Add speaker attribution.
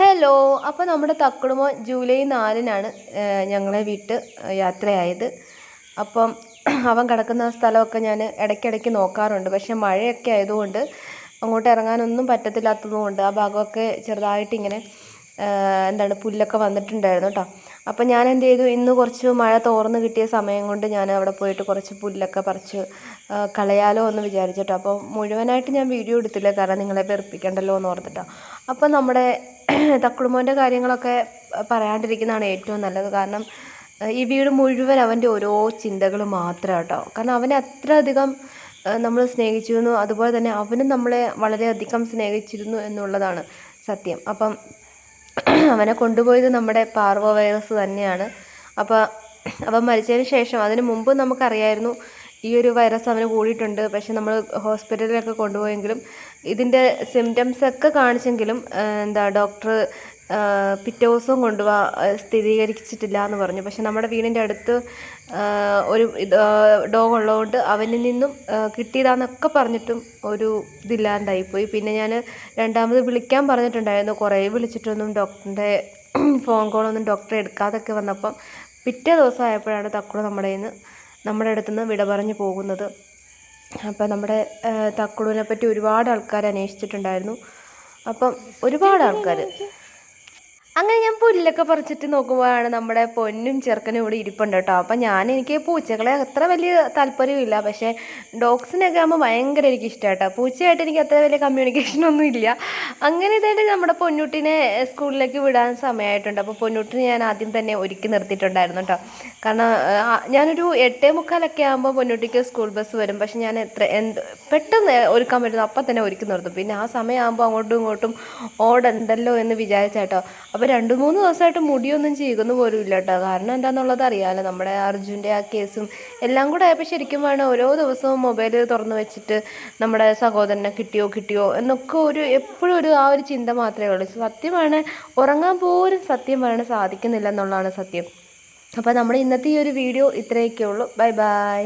Speaker 1: Hello അപ്പോൾ നമ്മുടെ തക്കുടുമോ July നാലിനാണ് ഞങ്ങളെ വിട്ട് യാത്രയായത്. അപ്പം അവൻ കിടക്കുന്ന സ്ഥലമൊക്കെ ഞാൻ ഇടയ്ക്കിടയ്ക്ക് നോക്കാറുണ്ട്. പക്ഷേ മഴയൊക്കെ ആയതുകൊണ്ട് അങ്ങോട്ട് ഇറങ്ങാനൊന്നും പറ്റത്തില്ലാത്തതുകൊണ്ട് ആ ഭാഗമൊക്കെ ചെറുതായിട്ടിങ്ങനെ എന്താണ് പുല്ലൊക്കെ വന്നിട്ടുണ്ടായിരുന്നു കേട്ടോ അപ്പം ഞാൻ എന്ത് ചെയ്തു ഇന്ന് കുറച്ച് മഴ തോർന്ന് കിട്ടിയ സമയം കൊണ്ട് ഞാൻ അവിടെ പോയിട്ട് കുറച്ച് പുല്ലൊക്കെ പറിച്ച് കളയാലോ എന്ന് വിചാരിച്ചിട്ടോ അപ്പോൾ മുഴുവനായിട്ട് ഞാൻ വീഡിയോ എടുത്തില്ല കാരണം നിങ്ങളെ വെറുപ്പിക്കണ്ടല്ലോ എന്ന് ഓർത്തിട്ടോ അപ്പം നമ്മുടെ തക്കുളുമോന്റെ കാര്യങ്ങളൊക്കെ പറയാണ്ടിരിക്കുന്നതാണ് ഏറ്റവും നല്ലത്. കാരണം ഈ വീട് മുഴുവൻ അവന്റെ ഓരോ ചിന്തകൾ മാത്രമാണ് കേട്ടോ കാരണം അവനെ അത്ര അധികം നമ്മൾ സ്നേഹിച്ചിരുന്നു. അതുപോലെ തന്നെ അവനും നമ്മളെ വളരെയധികം സ്നേഹിച്ചിരുന്നു എന്നുള്ളതാണ് സത്യം. അപ്പം അവനെ കൊണ്ടുപോയത് നമ്മുടെ പാർവോ വൈറസ് തന്നെയാണ്. അപ്പോൾ അവൻ മരിച്ചതിന് ശേഷം അതിന് മുമ്പ് നമുക്കറിയായിരുന്നു ഈ ഒരു വൈറസ് അവന് കൂടിയിട്ടുണ്ട്. പക്ഷെ നമ്മൾ ഹോസ്പിറ്റലിലൊക്കെ കൊണ്ടുപോയെങ്കിലും ഇതിന്റെ സിംറ്റംസ് ഒക്കെ കാണിച്ചെങ്കിലും എന്താ ഡോക്ടർ പിറ്റേ ദിവസവും കൊണ്ടുപോവാ സ്ഥിരീകരിച്ചിട്ടില്ല എന്ന് പറഞ്ഞു. പക്ഷെ നമ്മുടെ വീടിന്റെ അടുത്ത് ഒരു ഡോഗ് ഉള്ളതുകൊണ്ട് അവനിൽ നിന്നും കിട്ടിയതാന്നൊക്കെ പറഞ്ഞിട്ടും ഒരു ഇതില്ലാണ്ടായിപ്പോയി. പിന്നെ ഞാൻ രണ്ടാമത് വിളിക്കാൻ പറഞ്ഞിട്ടുണ്ടായിരുന്നു. കുറേ വിളിച്ചിട്ടൊന്നും ഡോക്ടറിന്റെ ഫോൺ കോളൊന്നും ഡോക്ടറെ എടുക്കാതൊക്കെ വന്നപ്പം പിറ്റേ ദിവസം ആയപ്പോഴാണ് തക്കുടു നമ്മുടെ കയ്യിൽ നിന്ന് നമ്മുടെ അടുത്തുനിന്ന് വിട പറഞ്ഞു പോകുന്നത്. അപ്പം നമ്മുടെ തക്കുടുവിനെ പറ്റി ഒരുപാട് ആൾക്കാർ അന്വേഷിച്ചിട്ടുണ്ടായിരുന്നു. അപ്പം ഒരുപാട് ആൾക്കാർ അങ്ങനെ ഞാൻ പുല്ലൊക്കെ പറിച്ചിട്ട് നോക്കുമ്പോഴാണ് നമ്മുടെ പൊന്നും ചെറുക്കനും ഇവിടെ ഇരിപ്പുണ്ട് കേട്ടോ. അപ്പം ഞാൻ എനിക്ക് പൂച്ചകളെ അത്ര വലിയ താല്പര്യമില്ല. പക്ഷേ ഡോഗ്സിനൊക്കെ ആകുമ്പോൾ ഭയങ്കര എനിക്ക് ഇഷ്ടമാണ് കേട്ടോ. പൂച്ചയായിട്ട് എനിക്ക് അത്ര വലിയ കമ്മ്യൂണിക്കേഷൻ ഒന്നും ഇല്ല. അങ്ങനെ ഇതായിട്ട് നമ്മുടെ പൊന്നുട്ടിനെ സ്കൂളിലേക്ക് വിടാൻ സമയമായിട്ടുണ്ട്. അപ്പോൾ പൊന്നുട്ടിനെ ഞാൻ ആദ്യം തന്നെ ഒരുക്കി നിർത്തിയിട്ടുണ്ടായിരുന്നു കേട്ടോ. കാരണം ഞാനൊരു എട്ടേ മുക്കാലൊക്കെ ആകുമ്പോൾ പൊന്നുട്ടിക്ക് സ്കൂൾ ബസ് വരും. പക്ഷെ ഞാൻ എത്ര എന്ത് പെട്ടെന്ന് ഒരുക്കാൻ പറ്റുന്നു അപ്പം തന്നെ ഒരുക്കി നിർത്തും. പിന്നെ ആ സമയമാകുമ്പോൾ അങ്ങോട്ടും ഇങ്ങോട്ടും ഓടണ്ടല്ലോ എന്ന് വിചാരിച്ചാട്ടോ. അപ്പോൾ രണ്ട് മൂന്ന് ദിവസമായിട്ട് മുടിയൊന്നും ചീകുന്നു പോലും ഇല്ല കേട്ടോ കാരണം എന്താണെന്നുള്ളത് അറിയാമല്ലോ നമ്മുടെ അർജുന്റെ ആ കേസും എല്ലാം കൂടെ ആയപ്പോൾ ശരിക്കും വേണം ഓരോ ദിവസവും മൊബൈൽ തുറന്നു വെച്ചിട്ട് നമ്മുടെ സഹോദരനെ കിട്ടിയോ കിട്ടിയോ എന്നൊക്കെ ഒരു എപ്പോഴും ഒരു ആ ഒരു ചിന്ത മാത്രമേ ഉള്ളൂ. സത്യമാണ് ഉറങ്ങാൻ പോലും സത്യം പറയാൻ സാധിക്കുന്നില്ല എന്നുള്ളതാണ് സത്യം. അപ്പോൾ നമ്മുടെ ഇന്നത്തെ ഈ ഒരു വീഡിയോ ഇത്രയൊക്കെ ഉള്ളൂ. Bye bye.